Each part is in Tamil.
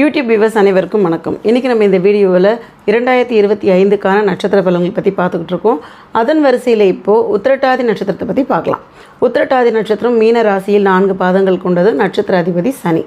யூடியூப் வியூவர்ஸ் அனைவருக்கும் வணக்கம். இன்றைக்கி நம்ம இந்த வீடியோவில் இரண்டாயிரத்தி இருபத்தி ஐந்துக்கான நட்சத்திர பலன்களை பற்றி பார்த்துக்கிட்டு இருக்கோம். அதன் வரிசையில் இப்போது உத்திரட்டாதி நட்சத்திரத்தை பற்றி பார்க்கலாம். உத்திரட்டாதி நட்சத்திரம் மீன ராசியில் நான்கு பாதங்கள் கொண்டது நட்சத்திர அதிபதி சனி.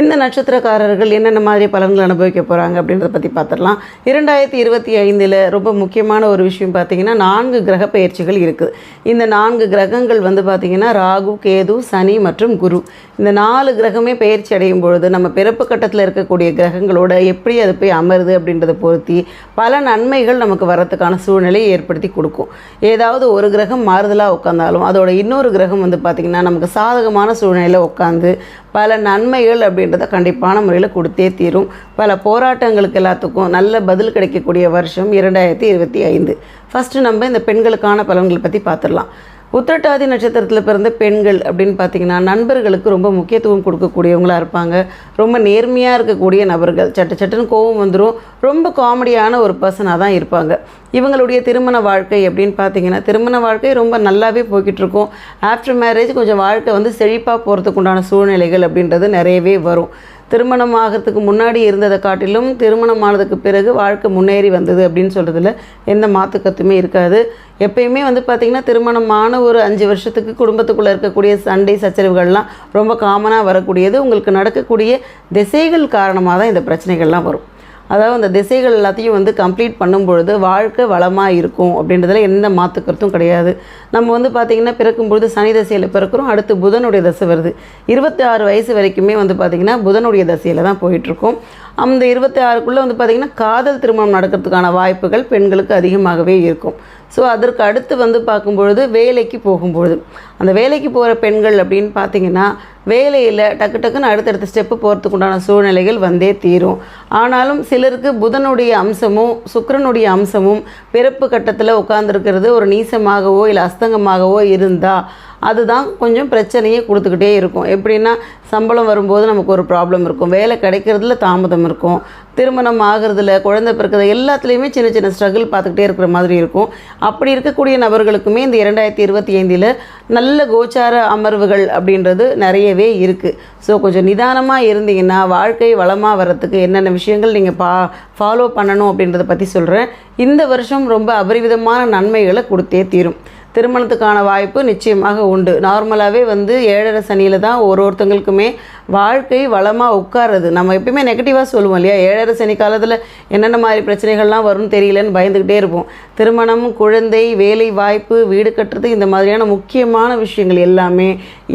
இந்த நட்சத்திரக்காரர்கள் என்னென்ன மாதிரி பலன்கள் அனுபவிக்க போகிறாங்க அப்படின்றத பற்றி பார்த்துடலாம் இரண்டாயிரத்தி இருபத்தி ஐந்தில் ரொம்ப முக்கியமான ஒரு விஷயம் பார்த்தீங்கன்னா நான்கு கிரக பயிற்சிகள் இருக்குது இந்த நான்கு கிரகங்கள் வந்து பார்த்திங்கன்னா ராகு கேது சனி மற்றும் குரு. இந்த நாலு கிரகமே பயிற்சி அடையும் பொழுது நம்ம பிறப்பு கட்டத்தில் இருக்கக்கூடிய கிரகங்களோட எப்படி அது போய் அமருது அப்படின்றத பொருத்தி பல நன்மைகள் நமக்கு வரத்துக்கான சூழ்நிலையை ஏற்படுத்தி கொடுக்கும். ஏதாவது ஒரு கிரகம் மாறுதலாக உட்காந்தாலும் அதோட இன்னொரு கிரகம் வந்து பார்த்திங்கன்னா நமக்கு சாதகமான சூழ்நிலையில் உட்காந்து பல நன்மைகள் அப்படின்றத கண்டிப்பான முறையில் கொடுத்தே தீரும். பல போராட்டங்களுக்கு எல்லாத்துக்கும் நல்ல பதில் கிடைக்கக்கூடிய வருஷம் இரண்டாயிரத்தி இருபத்தி ஐந்து. ஃபஸ்ட்டு நம்ம இந்த பெண்களுக்கான பலன்களை பற்றி பார்த்துடலாம் உத்திரட்டாதி நட்சத்திரத்தில் பிறந்த பெண்கள் அப்படின்னு பார்த்தீங்கன்னா நண்பர்களுக்கு ரொம்ப முக்கியத்துவம் கொடுக்கக்கூடியவங்களாக இருப்பாங்க. ரொம்ப நேர்மையாக இருக்கக்கூடிய நபர்கள். சட்ட சட்டுன்னு கோவம் வந்துடும் ரொம்ப காமெடியான ஒரு பர்சனாக தான் இருப்பாங்க. இவங்களுடைய திருமண வாழ்க்கை அப்படின்னு பார்த்தீங்கன்னா திருமண வாழ்க்கை ரொம்ப நல்லாவே போய்கிட்டு இருக்கும் ஆஃப்டர் மேரேஜ் கொஞ்சம் வாழ்க்கை வந்து செழிப்பாக போகிறதுக்கு உண்டான சூழ்நிலைகள் அப்படின்றது நிறையவே வரும். திருமணம் ஆகிறதுக்கு முன்னாடி இருந்ததை காட்டிலும் திருமணம் ஆனதுக்கு பிறகு வாழ்க்கை முன்னேறி வந்தது அப்படின்னு சொல்கிறதுல எந்த மாற்று கருத்துமே இருக்காது. எப்பயுமே வந்து பார்த்திங்கன்னா திருமணமான ஒரு அஞ்சு வருஷத்துக்கு குடும்பத்துக்குள்ளே இருக்கக்கூடிய சண்டை சச்சரவுகள்லாம் ரொம்ப காமனாக வரக்கூடியது. உங்களுக்கு நடக்கக்கூடிய திசைகள் காரணமாக தான் இந்த பிரச்சனைகள்லாம் வரும். அதாவது அந்த திசைகள் எல்லாத்தையும் வந்து கம்ப்ளீட் பண்ணும் பொழுது வாழ்க்கை வளமாக இருக்கும் அப்படின்றதுல எந்த மாற்று கிடையாது. நம்ம வந்து பார்த்திங்கன்னா பிறக்கும்பொழுது சனி தசையில் பிறக்கிறோம் அடுத்து புதனுடைய தசை வருது. இருபத்தி ஆறு வயசு வரைக்குமே வந்து பார்த்திங்கன்னா புதனுடைய தசையில் தான் போயிட்டுருக்கோம். அந்த இருபத்தி ஆறுக்குள்ளே வந்து பார்த்திங்கன்னா காதல் திருமணம் நடக்கிறதுக்கான வாய்ப்புகள் பெண்களுக்கு அதிகமாகவே இருக்கும். ஸோ அதற்கு அடுத்து வந்து பார்க்கும்பொழுது வேலைக்கு போகும்பொழுது. அந்த வேலைக்கு போகிற பெண்கள் அப்படின்னு பார்த்தீங்கன்னா வேலையில் டக்கு டக்குன்னு அடுத்தடுத்த ஸ்டெப்பு போகிறதுக்கு உண்டான சூழ்நிலைகள் வந்தே தீரும். ஆனாலும் சிலருக்கு புதனுடைய அம்சமும் சுக்கரனுடைய அம்சமும் பிறப்பு கட்டத்தில் உட்காந்துருக்கிறது ஒரு நீசமாகவோ இல்லை அஸ்தங்கமாகவோ இருந்தால் அதுதான் கொஞ்சம் பிரச்சனையை கொடுத்துக்கிட்டே இருக்கும். எப்படின்னா சம்பளம் வரும்போது நமக்கு ஒரு ப்ராப்ளம் இருக்கும். வேலை கிடைக்கிறதுல தாமதம் இருக்கும். திருமணம் ஆகிறதுல குழந்தை பிறக்கிறது எல்லாத்துலேயுமே சின்ன சின்ன ஸ்ட்ரகிள் பார்த்துக்கிட்டே இருக்கிற மாதிரி இருக்கும். அப்படி இருக்கக்கூடிய நபர்களுக்குமே இந்த இரண்டாயிரத்தி இருபத்தி ஐந்தில் நல்ல கோச்சார அமர்வுகள் அப்படின்றது நிறையவே இருக்குது ஸோ கொஞ்சம் நிதானமாக இருந்தீங்கன்னா வாழ்க்கை வளமாக வரத்துக்கு என்னென்ன விஷயங்கள் நீங்கள் பா ஃபாலோ பண்ணணும் அப்படின்றத பற்றி சொல்கிறேன் இந்த வருஷம் ரொம்ப அபரிவிதமான நன்மைகளை கொடுத்தே தீரும். திருமணத்துக்கான வாய்ப்பு நிச்சயமாக உண்டு. நார்மலாகவே வந்து ஏழரை சனியில் தான் ஒரு ஒருத்தங்களுக்குமே வாழ்க்கை வளமாக உட்காருது நம்ம எப்பயுமே நெகட்டிவாக சொல்லுவோம் இல்லையா? ஏழரை சனி காலத்தில் என்னென்ன மாதிரி பிரச்சனைகள்லாம் வரும்னு தெரியலன்னு பயந்துக்கிட்டே இருப்போம். திருமணம் குழந்தை வேலை வாய்ப்பு வீடு கட்டுறது இந்த மாதிரியான முக்கியமான விஷயங்கள் எல்லாமே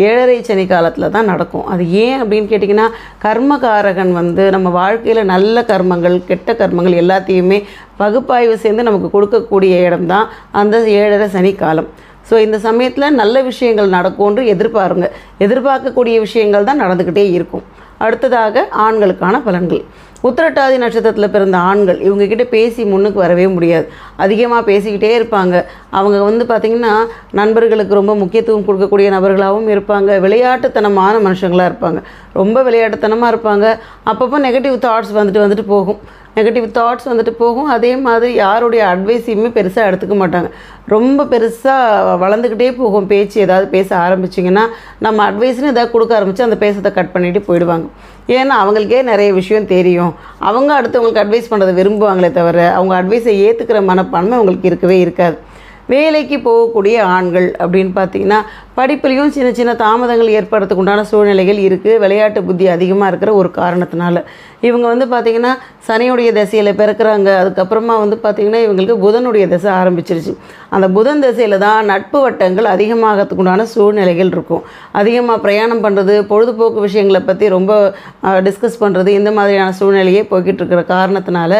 ஏழரை சனி காலத்தில் தான் நடக்கும். அது ஏன் அப்படின்னு கேட்டிங்கன்னா கர்மகாரகன் வந்து நம்ம வாழ்க்கையில் நல்ல கர்மங்கள் கெட்ட கர்மங்கள் எல்லாத்தையுமே பகுப்பாய்வு சேர்ந்து நமக்கு கொடுக்கக்கூடிய இடம்தான் அந்த ஏழரை சனி காலம். ஸோ இந்த சமயத்தில் நல்ல விஷயங்கள் நடக்கும்னு எதிர்பாருங்க. எதிர்பார்க்கக்கூடிய விஷயங்கள் தான் நடந்துக்கிட்டே இருக்கும். அடுத்ததாக ஆண்களுக்கான பலன்கள். உத்திரட்டாதி நட்சத்திரத்தில் பிறந்த ஆண்கள் இவங்கக்கிட்ட பேசி முன்னுக்கு வரவே முடியாது. அதிகமாக பேசிக்கிட்டே இருப்பாங்க. அவங்க வந்து பார்த்திங்கன்னா நண்பர்களுக்கு ரொம்ப முக்கியத்துவம் கொடுக்கக்கூடிய நபர்களாகவும் இருப்பாங்க. விளையாட்டுத்தனமான மனுஷங்களாக இருப்பாங்க. ரொம்ப விளையாட்டுத்தனமாக இருப்பாங்க. அப்பப்போ நெகட்டிவ் தாட்ஸ் வந்துட்டு வந்துட்டு போகும். நெகட்டிவ் தாட்ஸ் வந்துட்டு போகும். அதே மாதிரி யாருடைய அட்வைஸையுமே பெருசாக எடுத்துக்க மாட்டாங்க. ரொம்ப பெருசாக வளர்ந்துக்கிட்டே போகும். பேச்சு ஏதாவது பேச ஆரம்பிச்சிங்கன்னா நம்ம அட்வைஸ்னு ஏதாவது கொடுக்க ஆரம்பித்து அந்த பேசத்தை கட் பண்ணிவிட்டு போயிடுவாங்க. ஏன்னா அவங்களுக்கே நிறைய விஷயம் தெரியும். அவங்க அடுத்தவங்களுக்கு அட்வைஸ் பண்ணுறதை விரும்புவாங்களே தவிர அவங்க அட்வைஸை ஏற்றுக்கிற மனப்பான்மை அவங்களுக்கு இருக்கவே இருக்காது. வேலைக்கு போகக்கூடிய ஆண்கள் அப்படின்னு பார்த்தீங்கன்னா படிப்புலேயும் சின்ன சின்ன தாமதங்கள் ஏற்படுறதுக்கு உண்டான சூழ்நிலைகள் இருக்குது விளையாட்டு புத்தி அதிகமாக இருக்கிற ஒரு காரணத்தினால. இவங்க வந்து பார்த்திங்கன்னா சனியுடைய திசையில் பிறக்கிறாங்க. அதுக்கப்புறமா வந்து பார்த்திங்கன்னா இவங்களுக்கு புதனுடைய திசை ஆரம்பிச்சிருச்சு. அந்த புதன் திசையில் தான் நட்பு வட்டங்கள் அதிகமாகிறதுக்கு உண்டான சூழ்நிலைகள் இருக்கும். அதிகமாக பிரயாணம் பண்ணுறது பொழுதுபோக்கு விஷயங்களை பற்றி ரொம்ப டிஸ்கஸ் பண்ணுறது இந்த மாதிரியான சூழ்நிலையே போய்கிட்டு இருக்கிற காரணத்தினால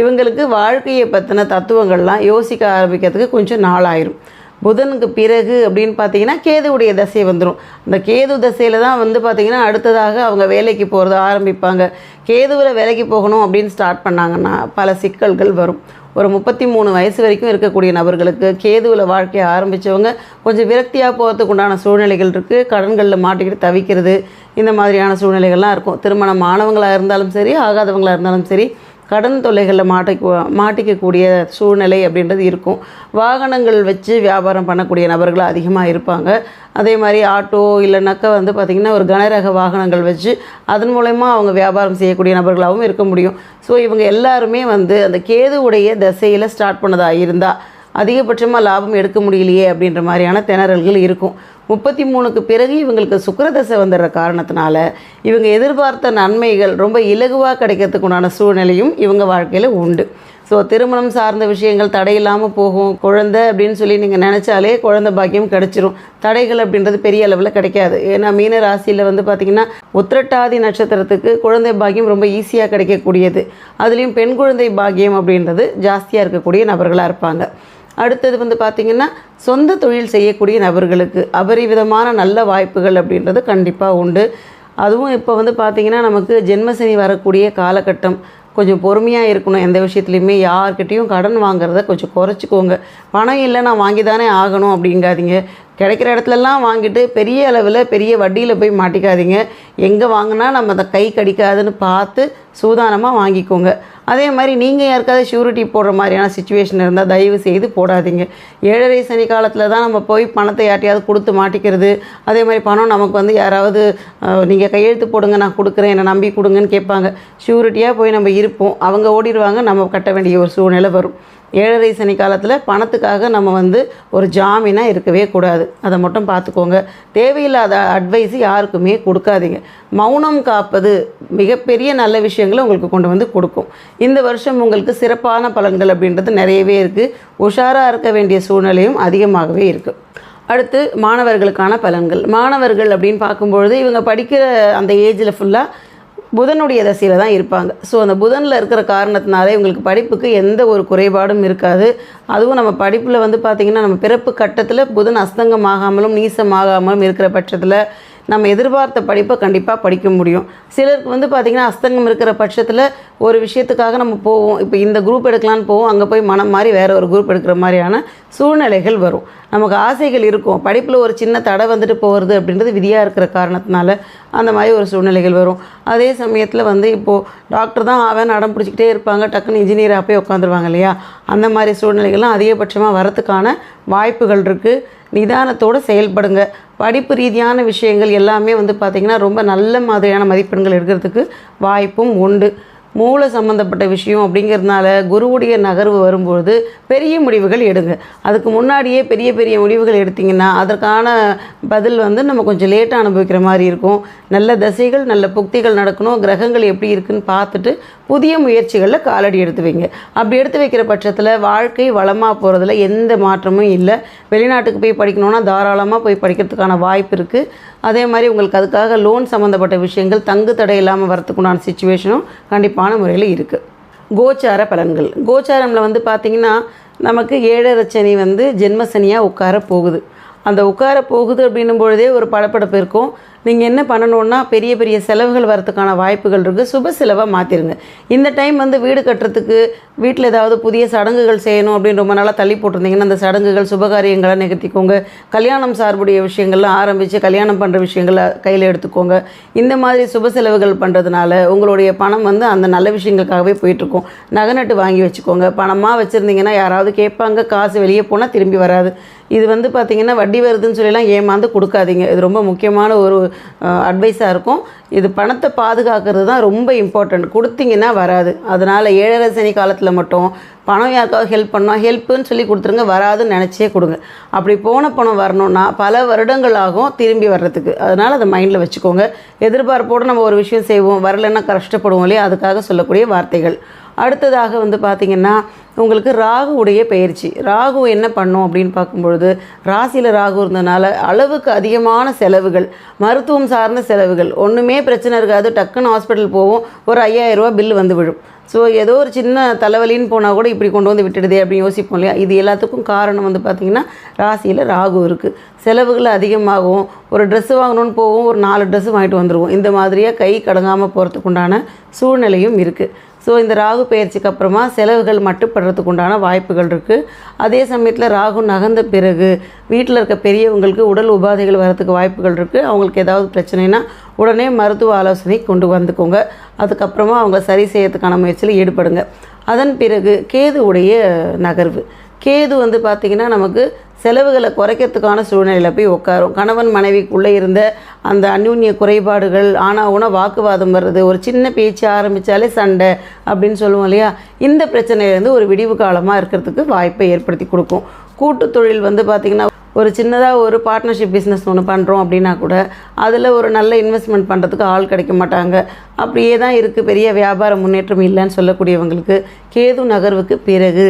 இவங்களுக்கு வாழ்க்கையை பற்றின தத்துவங்கள்லாம் யோசிக்க ஆரம்பிக்கிறதுக்கு கொஞ்சம் நாளாயிரும். புதனுக்கு பிறகு அப்படின்னு பார்த்தீங்கன்னா கேதுவுடைய தசை வந்துடும் அந்த கேது தசையில் தான் வந்து பார்த்திங்கன்னா அடுத்ததாக அவங்க வேலைக்கு போகிறத ஆரம்பிப்பாங்க. கேதுவில் வேலைக்கு போகணும் அப்படின்னு ஸ்டார்ட் பண்ணாங்கன்னா பல சிக்கல்கள் வரும். ஒரு முப்பத்தி மூணு வயசு வரைக்கும் இருக்கக்கூடிய நபர்களுக்கு கேதுவில் வாழ்க்கையை ஆரம்பித்தவங்க கொஞ்சம் விரக்தியாக போகிறதுக்கு உண்டான சூழ்நிலைகள் இருக்குது கடன்களில் மாட்டிக்கிட்டு தவிக்கிறது இந்த மாதிரியான சூழ்நிலைகள்லாம் இருக்கும். திருமணம் ஆனவங்களாக இருந்தாலும் சரி ஆகாதவங்களாக இருந்தாலும் சரி கடன் தொல்லைகளில் மாட்டிக்கு மாட்டிக்கக்கூடிய சூழ்நிலை அப்படின்றது இருக்கும். வாகனங்கள் வச்சு வியாபாரம் பண்ணக்கூடிய நபர்கள் அதிகமாக இருப்பாங்க. அதே மாதிரி ஆட்டோ இல்லைனாக்கா வந்து பார்த்திங்கன்னா ஒரு கனரக வாகனங்கள் வச்சு அதன் மூலயமா அவங்க வியாபாரம் செய்யக்கூடிய நபர்களாகவும் இருக்க முடியும். ஸோ இவங்க எல்லாருமே வந்து அந்த கேதுவுடைய தசையில் ஸ்டார்ட் பண்ணதாக இருந்தால் அதிகபட்சமாக லாபம் எடுக்க முடியலையே அப்படின்ற மாதிரியான திணறல்கள் இருக்கும். முப்பத்தி மூணுக்கு பிறகு இவங்களுக்கு சுக்கரதசை வந்துடுற காரணத்தினால இவங்க எதிர்பார்த்த நன்மைகள் ரொம்ப இலகுவாக கிடைக்கிறதுக்கு உண்டான சூழ்நிலையும் இவங்க வாழ்க்கையில் உண்டு. ஸோ திருமணம் சார்ந்த விஷயங்கள் தடையில்லாமல் போகும். குழந்தை அப்படின்னு சொல்லி நீங்கள் நினச்சாலே குழந்தை பாக்கியம் கிடச்சிரும். தடைகள் அப்படின்றது பெரிய அளவில் கிடைக்காது. ஏன்னா மீன ராசியில் வந்து பார்த்திங்கன்னா உத்திரட்டாதி நட்சத்திரத்துக்கு குழந்தை பாக்கியம் ரொம்ப ஈஸியாக கிடைக்கக்கூடியது. அதுலேயும் பெண் குழந்தை பாக்கியம் அப்படின்றது ஜாஸ்தியாக இருக்கக்கூடிய நபர்களாக இருப்பாங்க. அடுத்தது வந்து பார்த்திங்கன்னா சொந்த தொழில் செய்யக்கூடிய நபர்களுக்கு அபரிவிதமான நல்ல வாய்ப்புகள் அப்படின்றது கண்டிப்பாக உண்டு. அதுவும் இப்போ வந்து பார்த்திங்கன்னா நமக்கு ஜென்மசனி வரக்கூடிய காலகட்டம் கொஞ்சம் பொறுமையாக இருக்கணும். எந்த விஷயத்துலையுமே யார்கிட்டேயும் கடன் வாங்குறத கொஞ்சம் குறைச்சிக்கோங்க. பணம் இல்லை நான் வாங்கி தானே ஆகணும் அப்படிங்காதீங்க. கிடைக்கிற இடத்துலலாம் வாங்கிட்டு பெரிய அளவில் பெரிய வட்டியில் போய் மாட்டிக்காதீங்க. எங்கே வாங்கினா நம்ம அதை கை கடிக்காதுன்னு பார்த்து சூதானமாக வாங்கிக்கோங்க. அதே மாதிரி நீங்கள் யாருக்காவது ஷூரிட்டி போடுற மாதிரியான சுச்சுவேஷன் இருந்தால் தயவு செய்து போடாதீங்க. ஏழரை சனி காலத்தில் தான் நம்ம போய் பணத்தை யார்ட்டையாவது கொடுத்து மாட்டிக்கிறது. அதே மாதிரி பணம் நமக்கு வந்து யாராவது நீங்கள் கையெழுத்து போடுங்க நான் கொடுக்குறேன் என்னை நம்பி கொடுங்கன்னு கேட்பாங்க. ஷூரிட்டியாக போய் நம்ம இருப்போம். அவங்க ஓடிடுவாங்க நம்ம கட்ட வேண்டிய ஒரு சூழ்நிலை வரும். ஏழரை சனி காலத்தில் பணத்துக்காக நம்ம வந்து ஒரு ஜாமீனாக இருக்கவே கூடாது. அதை மட்டும் பார்த்துக்கோங்க. தேவையில்லாத அட்வைஸ் யாருக்குமே கொடுக்காதீங்க. மௌனம் காப்பது மிகப்பெரிய நல்ல விஷயங்களை உங்களுக்கு கொண்டு வந்து கொடுக்கும். இந்த வருஷம் உங்களுக்கு சிறப்பான பலன்கள் அப்படின்றது நிறையவே இருக்குது உஷாராக இருக்க வேண்டிய சூழ்நிலையும் அதிகமாகவே இருக்குது அடுத்து மாணவர்களுக்கான பலன்கள். மாணவர்கள் அப்படின்னு பார்க்கும்பொழுது இவங்க படிக்கிற அந்த ஏஜில் ஃபுல்லாக புதனுடைய தசையில் தான் இருப்பாங்க. ஸோ அந்த புதனில் இருக்கிற காரணத்தினாலே உங்களுக்கு படிப்புக்கு எந்த ஒரு குறைபாடும் இருக்காது. அதுவும் நம்ம படிப்பில் வந்து பார்த்திங்கன்னா நம்ம பிறப்பு கட்டத்தில் புதன் அஸ்தங்கமாகாமலும் நீசமாகாமலும் இருக்கிற பட்சத்தில் நம்ம எதிர்பார்த்த படிப்பை கண்டிப்பாக படிக்க முடியும். சிலருக்கு வந்து பார்த்திங்கன்னா அஸ்தங்கம் இருக்கிற பட்சத்தில் ஒரு விஷயத்துக்காக நம்ம போவோம். இப்போ இந்த குரூப் எடுக்கலான்னு போவோம். அங்கே போய் மனம் மாதிரி வேறு ஒரு குரூப் எடுக்கிற மாதிரியான சூழ்நிலைகள் வரும். நமக்கு ஆசைகள் இருக்கும். படிப்பில் ஒரு சின்ன தடை வந்துட்டு போகிறது அப்படின்றது விதியாக இருக்கிற காரணத்தினால அந்த மாதிரி ஒரு சூழ்நிலைகள் வரும். அதே சமயத்தில் வந்து இப்போது டாக்டர் தான் அவன் அடம் பிடிச்சிக்கிட்டே இருப்பாங்க. டக்குன்னு இன்ஜினியராக போய் உட்காந்துருவாங்க இல்லையா? அந்த மாதிரி சூழ்நிலைகள்லாம் அதிகபட்சமாக வரத்துக்கான வாய்ப்புகள் இருக்குது நிதானத்தோடு செயல்படுங்க. படிப்பு ரீதியான விஷயங்கள் எல்லாமே வந்து பார்த்திங்கன்னா ரொம்ப நல்ல மாதிரியான மதிப்பெண்கள் எடுக்கிறதுக்கு வாய்ப்பும் உண்டு. மூளை சம்மந்தப்பட்ட விஷயம் அப்படிங்கிறதுனால குருவுடைய நகர்வு வரும்பொழுது பெரிய முடிவுகள் எடுங்க. அதுக்கு முன்னாடியே பெரிய பெரிய முடிவுகள் எடுத்திங்கன்னா அதற்கான பதில் வந்து நம்ம கொஞ்சம் லேட்டாக அனுபவிக்கிற மாதிரி இருக்கும். நல்ல தசைகள் நல்ல புக்திகள் நடக்கணும். கிரகங்கள் எப்படி இருக்குன்னு பார்த்துட்டு புதிய முயற்சிகளில் காலடி எடுத்து வைங்க. அப்படி எடுத்து வைக்கிற பட்சத்தில் வாழ்க்கை வளமாக போகிறதுல எந்த மாற்றமும் இல்லை. வெளிநாட்டுக்கு போய் படிக்கணுன்னா தாராளமாக போய் படிக்கிறதுக்கான வாய்ப்பு இருக்குது அதே மாதிரி உங்களுக்கு அதுக்காக லோன் சம்மந்தப்பட்ட விஷயங்கள் தங்கு தடை இல்லாமல் வரத்துக்குண்டான சுச்சுவேஷனும் கண்டிப்பான முறையில் இருக்குது கோச்சார பலன்கள். கோச்சாரமில் வந்து பார்த்திங்கன்னா நமக்கு ஏழரை சனி வந்து ஜென்மசனியாக உட்கார போகுது. அந்த உட்கார போகுது அப்படின்னும் பொழுதே ஒரு படப்படப்பு இருக்கும். நீங்கள் என்ன பண்ணணுன்னா பெரிய பெரிய செலவுகள் வரத்துக்கான வாய்ப்புகள் இருக்குது சுப செலவாக மாற்றிருங்க இந்த டைம் வந்து வீடு கட்டுறதுக்கு வீட்டில் ஏதாவது புதிய சடங்குகள் செய்யணும் அப்படின்னு ரொம்ப நாளாக தள்ளி போட்டிருந்தீங்கன்னா அந்த சடங்குகள் சுபகாரியங்களை நிகழ்த்திக்கோங்க கல்யாணம் சார்புடைய விஷயங்கள்லாம் ஆரம்பித்து கல்யாணம் பண்ணுற விஷயங்களை கையில் எடுத்துக்கோங்க. இந்த மாதிரி சுப செலவுகள் பண்ணுறதுனால உங்களுடைய பணம் வந்து அந்த நல்ல விஷயங்களுக்காகவே போயிட்டுருக்கும். நகை நட்டு வாங்கி வச்சுக்கோங்க. பணமாக வச்சுருந்தீங்கன்னா யாராவது கேட்பாங்க காசு வெளியே போனால் திரும்பி வராது. இது வந்து பார்த்திங்கன்னா வட்டி வருதுன்னு சொல்லிலாம் ஏமாந்து கொடுக்காதீங்க. இது ரொம்ப முக்கியமான ஒரு அட்வைஸாக இருக்கும். இது பணத்தை பாதுகாக்கிறது தான் ரொம்ப இம்பார்ட்டண்ட் கொடுத்தீங்கன்னா வராது. அதனால் ஏழரை சனி காலத்தில் மட்டும் பணம் யாருக்காவது ஹெல்ப் பண்ணால் ஹெல்ப்புன்னு சொல்லி கொடுத்துருங்க. வராதுன்னு நினச்சே கொடுங்க. அப்படி போன பணம் வரணும்னா பல வருடங்கள் ஆகும் திரும்பி வர்றதுக்கு. அதனால் அதை மைண்டில் வச்சுக்கோங்க. எதிர்பார்ப்போடு நம்ம ஒரு விஷயம் செய்வோம். வரலைன்னா கஷ்டப்படுவோம் இல்லையா? அதுக்காக சொல்லக்கூடிய வார்த்தைகள். அடுத்ததாக வந்து பார்த்திங்கன்னா உங்களுக்கு ராகுவுடைய பயிற்சி ராகு என்ன பண்ணும் அப்படின்னு பார்க்கும்பொழுது ராசியில் ராகு இருந்ததுனால அளவுக்கு அதிகமான செலவுகள் மருத்துவம் சார்ந்த செலவுகள். ஒன்றுமே பிரச்சனை இருக்காது. டக்குன்னு ஹாஸ்பிட்டல் போவோம். ஒரு ஐயாயிரரூபா பில் வந்து விழும். ஸோ ஏதோ ஒரு சின்ன தலைவலின்னு போனால் கூட இப்படி கொண்டு வந்து விட்டுடுதே அப்படின்னு யோசிப்போம் இல்லையா? இது எல்லாத்துக்கும் காரணம் வந்து பார்த்திங்கன்னா ராசியில் ராகு இருக்குது செலவுகள் அதிகமாகும். ஒரு ட்ரெஸ்ஸு வாங்கணும்னு போவோம். ஒரு நாலு ட்ரெஸ்ஸு வாங்கிட்டு வந்துடுவோம் இந்த மாதிரியாக கை கடங்காமல் போகிறதுக்கு உண்டான சூழ்நிலையும் இருக்குது ஸோ இந்த ராகு பயிற்சிக்கு அப்புறமா செலவுகள் மட்டுப்படுறதுக்கு உண்டான வாய்ப்புகள் இருக்குது அதே சமயத்தில் ராகு நகர்ந்த பிறகு வீட்டில் இருக்க பெரியவங்களுக்கு உடல் உபாதைகள் வரத்துக்கு வாய்ப்புகள் இருக்குது அவங்களுக்கு ஏதாவது பிரச்சனைனா உடனே மருத்துவ ஆலோசனை கொண்டு வந்துக்கோங்க. அதுக்கப்புறமா அவங்க சரி செய்யறதுக்கான முயற்சியில் ஈடுபடுங்க. அதன் பிறகு கேதுவுடைய நகர்வு. கேது வந்து பார்த்திங்கன்னா நமக்கு செலவுகளை குறைக்கிறதுக்கான சூழ்நிலையில் போய் உட்காரும். கணவன் மனைவிக்குள்ளே இருந்த அந்த அந்யூன்ய குறைபாடுகள் ஆனால் உன வாக்குவாதம் வர்றது ஒரு சின்ன பேச்சு ஆரம்பித்தாலே சண்டை அப்படின்னு சொல்லுவோம் இல்லையா? இந்த பிரச்சனையிலேருந்து ஒரு விடிவு காலமாக இருக்கிறதுக்கு வாய்ப்பை ஏற்படுத்தி கொடுக்கும். கூட்டு தொழில் வந்து பார்த்திங்கன்னா ஒரு சின்னதாக ஒரு பார்ட்னர்ஷிப் பிஸ்னஸ் ஒன்று பண்ணுறோம் அப்படின்னா கூட அதில் ஒரு நல்ல இன்வெஸ்ட்மெண்ட் பண்ணுறதுக்கு ஆள் கிடைக்க மாட்டாங்க. அப்படியே தான் இருக்குது பெரிய வியாபார முன்னேற்றம் இல்லைன்னு சொல்லக்கூடியவங்களுக்கு கேது நகர்வுக்கு பிறகு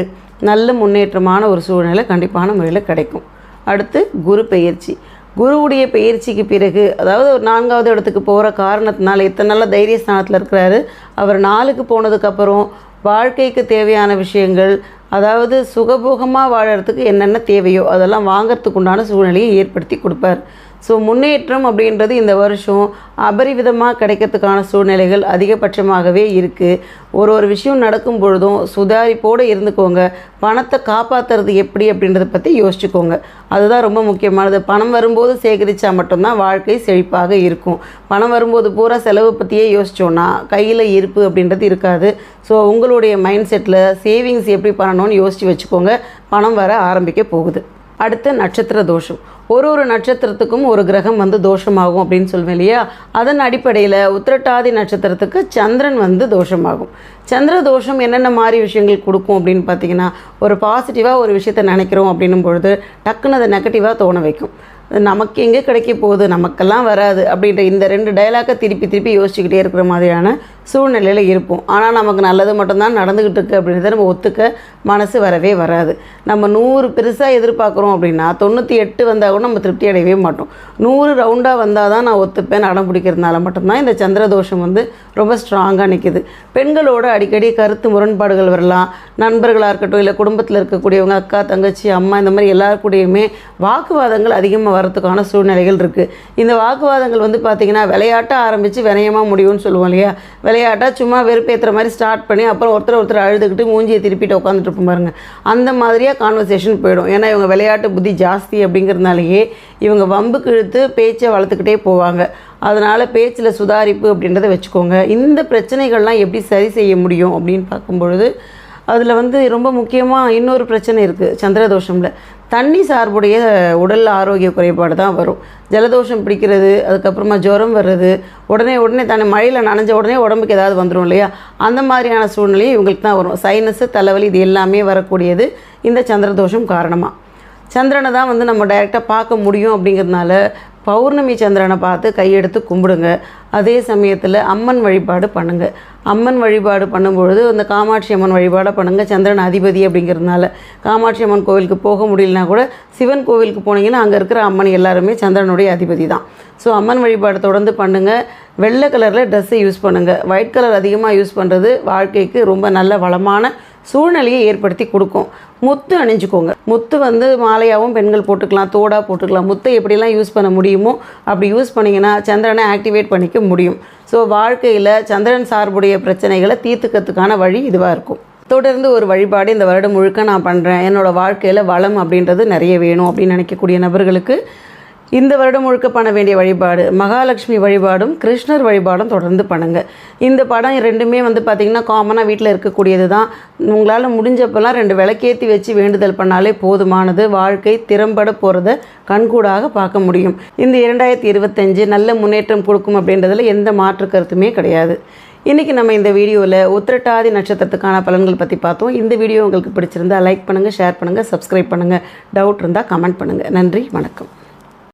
நல்ல முன்னேற்றமான ஒரு சூழ்நிலை கண்டிப்பான முறையில் கிடைக்கும். அடுத்து குரு பயிற்சி குருவுடைய பயிற்சிக்கு பிறகு அதாவது ஒரு நான்காவது இடத்துக்கு போகிற காரணத்தினால இத்தனை நல்ல தைரிய ஸ்தானத்தில் இருக்கிறாரு. அவர் நாளுக்கு போனதுக்கப்புறம் வாழ்க்கைக்கு தேவையான விஷயங்கள் அதாவது சுகபோகமாக வாழறதுக்கு என்னென்ன தேவையோ அதெல்லாம் வாங்கறதுக்கு உண்டான சூழ்நிலையை ஏற்படுத்தி கொடுப்பார். ஸோ முன்னேற்றம் அப்படின்றது இந்த வருஷம் அபரிவிதமாக கிடைக்கிறதுக்கான சூழ்நிலைகள் அதிகபட்சமாகவே இருக்குது ஒரு ஒரு விஷயம் நடக்கும் பொழுதும் சுதாரிப்போடு இருந்துக்கோங்க. பணத்தை காப்பாற்றுறது எப்படி அப்படின்றத பற்றி யோசிச்சுக்கோங்க. அதுதான் ரொம்ப முக்கியமானது. பணம் வரும்போது சேகரித்தா மட்டும்தான் வாழ்க்கை செழிப்பாக இருக்கும். பணம் வரும்போது பூரா செலவு பற்றியே யோசித்தோன்னா கையில் இருப்பு அப்படின்றது இருக்காது. ஸோ உங்களுடைய மைண்ட் செட்டில் சேவிங்ஸ் எப்படி பண்ணணும்னு யோசித்து வச்சுக்கோங்க. பணம் வர ஆரம்பிக்க போகுது. அடுத்து நட்சத்திர தோஷம். ஒரு ஒரு நட்சத்திரத்துக்கும் ஒரு கிரகம் வந்து தோஷமாகும் அப்படின்னு சொல்லுவேன் இல்லையா? அதன் அடிப்படையில் உத்திரட்டாதி நட்சத்திரத்துக்கு சந்திரன் வந்து தோஷமாகும். சந்திர தோஷம் என்னென்ன மாதிரி விஷயங்கள் கொடுக்கும் அப்படின்னு பார்த்தீங்கன்னா ஒரு பாசிட்டிவாக ஒரு விஷயத்தை நினைக்கிறோம் அப்படின்னும் பொழுது டக்குன்னு அதை நெகட்டிவாக தோண வைக்கும். நமக்கு எங்கே கிடைக்க போகுது? நமக்கெல்லாம் வராது அப்படின்ற இந்த ரெண்டு டைலாக்கை திருப்பி திருப்பி யோசிச்சுக்கிட்டே இருக்கிற மாதிரியான சூழ்நிலையில் இருப்போம். ஆனால் நமக்கு நல்லது மட்டும்தான் நடந்துக்கிட்டு இருக்கு அப்படின்றத நம்ம ஒத்துக்க மனசு வரவே வராது. நம்ம நூறு பெருசாக எதிர்பார்க்குறோம் அப்படின்னா தொண்ணூற்றி எட்டு வந்தால் கூட நம்ம திருப்தி அடையவே மாட்டோம். நூறு ரவுண்டாக வந்தால் தான் நான் ஒத்துப்பேன் அடம் பிடிக்கிறதுனால மட்டும்தான் இந்த சந்திரதோஷம் வந்து ரொம்ப ஸ்ட்ராங்காக நிற்கிது பெண்களோட அடிக்கடி கருத்து முரண்பாடுகள் வரலாம். நண்பர்களாக இருக்கட்டும் இல்லை குடும்பத்தில் இருக்கக்கூடியவங்க அக்கா தங்கச்சி அம்மா இந்த மாதிரி எல்லாருக்கூடையுமே வாக்குவாதங்கள் அதிகமாக வரத்துக்கான சூழ்நிலைகள் இருக்குது இந்த வாக்குவாதங்கள் வந்து பார்த்திங்கன்னா விளையாட்டாக ஆரம்பித்து வினயமாக முடியும்னு சொல்லுவோம் இல்லையா? விளையாட்டாக சும்மா வெறுப்பேற்றுற மாதிரி ஸ்டார்ட் பண்ணி அப்புறம் ஒருத்தர் ஒருத்தர் அழுதுகிட்டு மூஞ்சியை திருப்பிட்டு உட்காந்துட்டு இருப்போம் பாருங்க. அந்த மாதிரியாக கான்வர்சேஷன் போயிடும். ஏன்னா இவங்க விளையாட்டு புத்தி ஜாஸ்தி அப்படிங்கிறதுனாலேயே இவங்க வம்புக்கு இழுத்து பேச்சை வளர்த்துக்கிட்டே போவாங்க. அதனால் பேச்சில் சுதாரிப்பு அப்படின்றத வச்சுக்கோங்க. இந்த பிரச்சனைகள்லாம் எப்படி சரி செய்ய முடியும் அப்படின்னு பார்க்கும்பொழுது அதில் வந்து ரொம்ப முக்கியமாக இன்னொரு பிரச்சனை இருக்குது சந்திரதோஷமில். தண்ணி சார்புடைய உடல் ஆரோக்கிய குறைபாடு தான் வரும். ஜலதோஷம் பிடிக்கிறது அதுக்கப்புறமா ஜுரம் வர்றது உடனே உடனே தன்னை மழையில் நனைஞ்ச உடனே உடம்புக்கு ஏதாவது வந்துடும் இல்லையா? அந்த மாதிரியான சூழ்நிலையும் இவங்களுக்கு தான் வரும். சைனஸு தலைவலி இது எல்லாமே வரக்கூடியது இந்த சந்திரதோஷம் காரணமாக சந்திரனை தான் வந்து நம்ம டைரெக்டாக பார்க்க முடியும் அப்படிங்கிறதுனால பௌர்ணமி சந்திரனை பார்த்து கையெடுத்து கும்பிடுங்க. அதே சமயத்தில் அம்மன் வழிபாடு பண்ணுங்க. அம்மன் வழிபாடு பண்ணும்பொழுது அந்த காமாட்சி அம்மன் வழிபாடை பண்ணுங்கள் சந்திரன் அதிபதி அப்படிங்கிறதுனால காமாட்சி அம்மன் கோவிலுக்கு போக முடியலனா கூட சிவன் கோவிலுக்கு போனீங்கன்னா அங்கே இருக்கிற அம்மன் எல்லாருமே சந்திரனுடைய அதிபதி தான். ஸோ அம்மன் வழிபாடு தொடர்ந்து பண்ணுங்கள் வெள்ளை கலரில் ட்ரெஸ்ஸை யூஸ் பண்ணுங்கள் ஒயிட் கலர் அதிகமாக யூஸ் பண்ணுறது வாழ்க்கைக்கு ரொம்ப நல்ல வளமான சூழ்நிலையை ஏற்படுத்தி கொடுக்கும். முத்து அணிஞ்சுக்கோங்க. முத்து வந்து மாலையாகவும் பெண்கள் போட்டுக்கலாம் தோடாக போட்டுக்கலாம். முத்தை எப்படிலாம் யூஸ் பண்ண முடியுமோ அப்படி யூஸ் பண்ணிங்கன்னா சந்திரனை ஆக்டிவேட் பண்ணிக்க முடியும். ஸோ வாழ்க்கையில் சந்திரன் சார்புடைய பிரச்சனைகளை தீர்த்துக்கிறதுக்கான வழி இதுவாக இருக்கும். தொடர்ந்து ஒரு வழிபாடு இந்த வருடம் முழுக்க நான் பண்ணுறேன் என்னோடய வாழ்க்கையில் வளம் அப்படின்றது நிறைய வேணும் அப்படின்னு நினைக்கக்கூடிய நபர்களுக்கு இந்த வருடம் முழுக்க பண்ண வேண்டிய வழிபாடு மகாலட்சுமி வழிபாடும் கிருஷ்ணர் வழிபாடும் தொடர்ந்து பண்ணுங்கள் இந்த படம் ரெண்டுமே வந்து பார்த்திங்கன்னா காமனாக வீட்டில் இருக்கக்கூடியது தான். உங்களால் முடிஞ்சப்பெல்லாம் ரெண்டு விளக்கேற்றி வச்சு வேண்டுதல் பண்ணாலே போதுமானது. வாழ்க்கை திறம்பட போகிறத கண்கூடாக பார்க்க முடியும். இந்த இரண்டாயிரத்தி இருபத்தஞ்சு நல்ல முன்னேற்றம் கொடுக்கும் அப்படின்றதில் எந்த மாற்று கருத்துமே கிடையாது. இன்றைக்கி நம்ம இந்த வீடியோவில் உத்திரட்டாதி நட்சத்திரத்துக்கான பலன்கள் பற்றி பார்த்தோம். இந்த வீடியோ உங்களுக்கு பிடிச்சிருந்தா லைக் பண்ணுங்கள் ஷேர் பண்ணுங்கள் சப்ஸ்கிரைப் பண்ணுங்கள் டவுட் இருந்தால் கமெண்ட் பண்ணுங்கள் நன்றி வணக்கம்.